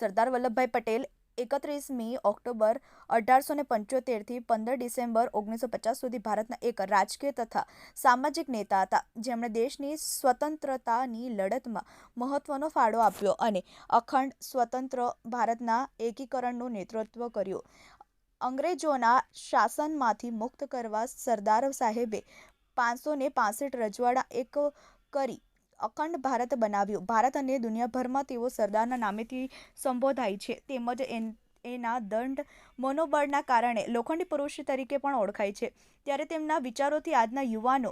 સરદાર વલ્લભભાઈ પટેલ એકત્રીસમી ઓક્ટોબર અઢારસો ને પંચોતેરથી પંદર ડિસેમ્બર ઓગણીસો પચાસ સુધી ભારતના એક રાજકીય તથા સામાજિક નેતા હતા. જેમણે દેશની સ્વતંત્રતાની લડતમાં મહત્વનો ફાળો આપ્યો અને અખંડ સ્વતંત્ર ભારતના એકીકરણનું નેતૃત્વ કર્યું. અંગ્રેજોના શાસનમાંથી મુક્ત કરવા સરદાર સાહેબે પાંચસો ને રજવાડા એક કરી અખંડ ભારત બનાવ્યું. ભારત અને દુનિયાભરમાં તેઓ સરદારના નામેથી સંબોધાય છે. તેમજ એન દંડ મનોબળના કારણે લોખંડી પુરુષ તરીકે પણ ઓળખાય છે. ત્યારે તેમના વિચારોથી આજના યુવાનો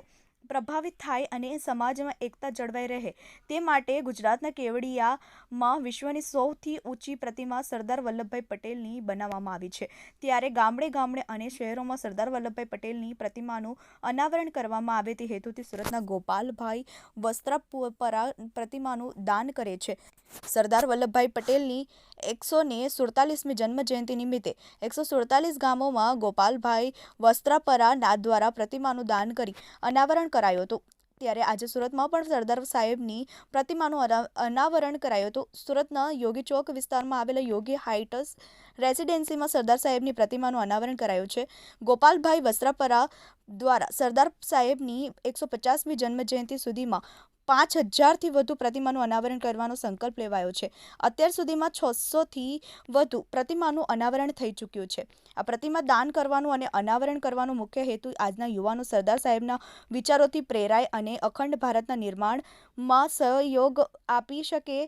પ્રભાવિત થાય અને સમાજમાં એકતા જળવાઈ રહે. તે માટે ગુજરાતના કેવડિયામાં વિશ્વની સૌથી ઊંચી પ્રતિમા સરદાર વલ્લભભાઈ પટેલની બનાવવામાં આવી છે. ત્યારે ગામડે ગામડે અને શહેરોમાં સરદાર વલ્લભભાઈ પટેલની પ્રતિમાનું અનાવરણ કરવામાં આવે તે હેતુથી સુરતના ગોપાલભાઈ વસ્ત્રાપરા પ્રતિમાનું દાન કરે છે. સરદાર વલ્લભભાઈ પટેલની એકસો ને સુડતાલીસમી જન્મજયંતિ નિમિત્તે એકસો સુડતાલીસ ગામોમાં ગોપાલભાઈ વસ્ત્રાપરા દ્વારા પ્રતિમાનું દાન કરી અનાવરણ કરાયું હતું. ત્યારે આજે સુરતમાં પણ સરદાર સાહેબની પ્રતિમાનું અના- અનાવરણ કરાયું હતું. સુરતના યોગી ચોક વિસ્તારમાં આવેલા યોગી હાઇટસ રેસિડેન્સીમાં સરદાર સાહેબની પ્રતિમાનું અનાવરણ કરાયું છે. ગોપાલભાઈ વસ્ત્રાપરા દ્વારા સરદાર સાહેબની એકસો પચાસમી જન્મજયંતિ સુધીમાં પાંચ હજારથી વધુ પ્રતિમાનું અનાવરણ કરવાનો સંકલ્પ લેવાયો છે. અત્યાર સુધીમાં છસોથી વધુ પ્રતિમાનું અનાવરણ થઈ ચૂક્યું છે. આ પ્રતિમા દાન કરવાનું અને અનાવરણ કરવાનો મુખ્ય હેતુ આજના યુવાનો સરદાર સાહેબના વિચારોથી પ્રેરાય અને અખંડ ભારતના નિર્માણમાં સહયોગ આપી શકે.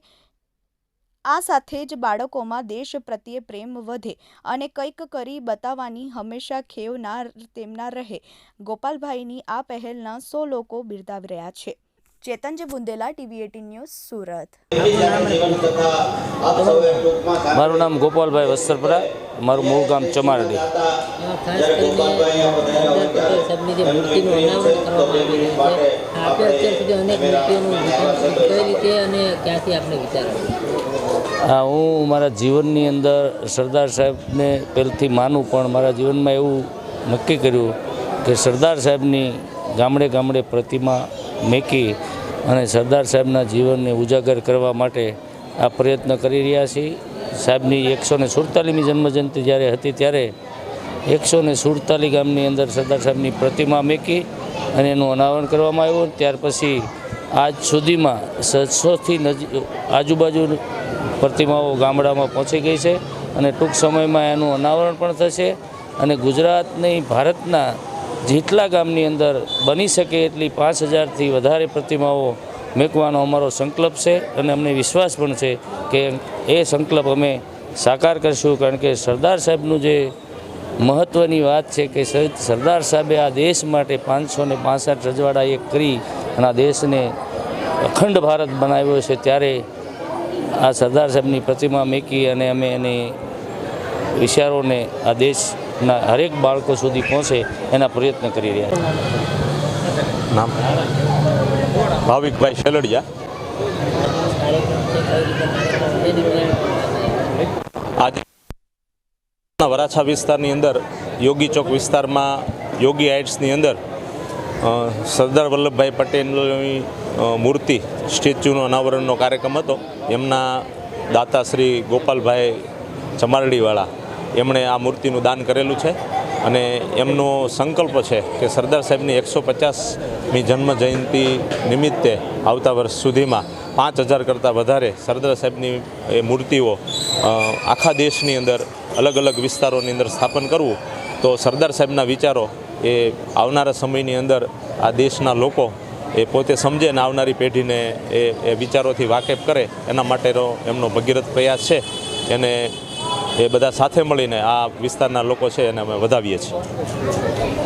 આ સાથે જ બાળકોમાં દેશ પ્રત્યે પ્રેમ વધે અને કંઈક કરી બતાવવાની હંમેશા ખેવના તેમના રહે. ગોપાલભાઈની આ પહેલના સો લોકો બિરદાવી રહ્યા છે. Chetanji Bundela, TV eighteen news, Surat. મારું નામ ગોપાલભાઈ વસ્ત્રપરા, મારું મૂળ ગામ ચમારડી. આ હું મારા જીવનની અંદર સરદાર સાહેબને પહેલથી માનું, પણ મારા જીવનમાં એવું નક્કી કર્યું કે સરદાર સાહેબની ગામડે ગામડે પ્રતિમા મેકી અને સરદાર સાહેબના જીવનને ઉજાગર કરવા માટે આ પ્રયત્ન કરી રહ્યા છીએ. સાહેબની એકસો ને સુડતાલીસમી જન્મજયંતિ જ્યારે હતી ત્યારે એકસો ને સુડતાલીસ ગામની અંદર સરદાર સાહેબની પ્રતિમા મૂકી અને એનું અનાવરણ કરવામાં આવ્યું ત્યાર પછી આજ સુધીમાં નજીક આજુબાજુ પ્રતિમાઓ ગામડામાં પહોંચી ગઈ છે અને ટૂંક સમયમાં એનું અનાવરણ પણ થશે અને ગુજરાતની ભારતના જેટલા ગામની અંદર બની શકે એટલી પાંચ હજારથી વધારે પ્રતિમાઓ મેકવાનો અમારો સંકલ્પ છે અને અમને વિશ્વાસ પણ છે કે એ સંકલ્પ અમે સાકાર કરશું કારણ કે સરદાર સાહેબનું જે મહત્ત્વની વાત છે કે સર- સરદાર સાહેબે આ દેશ માટે પાંચસો ને પાસઠ રજવાડા એક કરી અને આ દેશને અખંડ ભારત બનાવ્યો છે ત્યારે આ સરદાર સાહેબની પ્રતિમા મેકી અને અમે એની વિચારોને આ દેશના હરેક બાળકો સુધી પહોંચે એના પ્રયત્ન કરી રહ્યા છે. નામ? ભાવિકભાઈ શેલડિયા. આજે વરાછા વિસ્તારની અંદર, યોગી ચોક વિસ્તારમાં યોગી હાઇટ્સની અંદર સરદાર વલ્લભભાઈ પટેલની મૂર્તિ, સ્ટેચ્યુનો અનાવરણનો કાર્યક્રમ હતો. એમના દાતા શ્રી ગોપાલભાઈ ચમારડીવાળા એમણે આ મૂર્તિનું દાન કરેલું છે અને એમનો સંકલ્પ છે કે સરદાર સાહેબની એકસો પચાસમી જન્મ જયંતિ નિમિત્તે આવતા વર્ષ સુધીમાં પાંચ હજાર કરતાં વધારે સરદાર સાહેબની એ મૂર્તિઓ આખા દેશની અંદર અલગ અલગ વિસ્તારોની અંદર સ્થાપન કરવું તો સરદાર સાહેબના વિચારો એ આવનારા સમયની અંદર આ દેશના લોકો એ પોતે સમજે ને આવનારી પેઢીને એ વિચારોથી વાકેફ કરે એના માટેનો એમનો ભગીરથ પ્રયાસ છે. એને એ બધા સાથે મળીને આ વિસ્તારના લોકો છે એને અમે વધાવીએ છીએ.